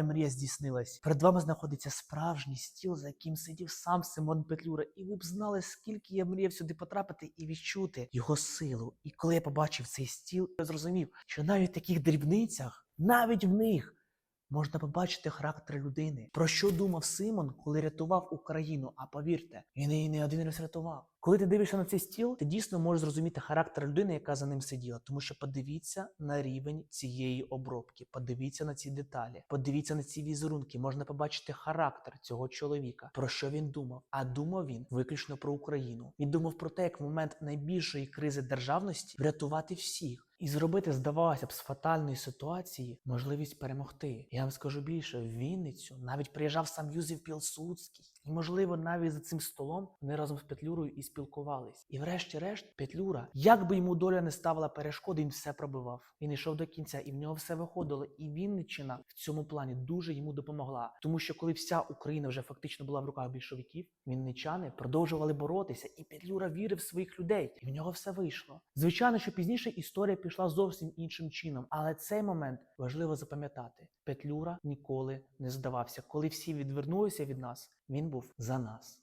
давня мрія здійснилась. Перед вами знаходиться справжній стіл, за яким сидів сам Симон Петлюра, і ви б знали, скільки я мріяв сюди потрапити і відчути його силу. І коли я побачив цей стіл, я зрозумів, що навіть в таких дрібницях, навіть в них. Можна побачити характер людини. Про що думав Симон, коли рятував Україну? А повірте, він її не один раз рятував. Коли ти дивишся на цей стіл, ти дійсно можеш зрозуміти характер людини, яка за ним сиділа. Тому що подивіться на рівень цієї обробки, подивіться на ці деталі, подивіться на ці візерунки. Можна побачити характер цього чоловіка, про що він думав. А думав він виключно про Україну. Він думав про те, як в момент найбільшої кризи державності врятувати всіх. І зробити, здавалося б, з фатальної ситуації можливість перемогти. Я вам скажу більше, в Вінницю навіть приїжджав сам Юзеф Пілсудський. І, можливо, навіть за цим столом вони разом з Петлюрою і спілкувались. І врешті-решт, Петлюра, як би йому доля не ставила перешкоди, він все пробивав. Він йшов до кінця, і в нього все виходило. І Вінниччина в цьому плані дуже йому допомогла. Тому що коли вся Україна вже фактично була в руках більшовиків, вінничани продовжували боротися, і Петлюра вірив в своїх людей, і в нього все вийшло. Звичайно, що пізніше історія пішла зовсім іншим чином, але цей момент важливо запам'ятати. Петлюра ніколи не здавався. Коли всі відвернулися від нас, він був за нас.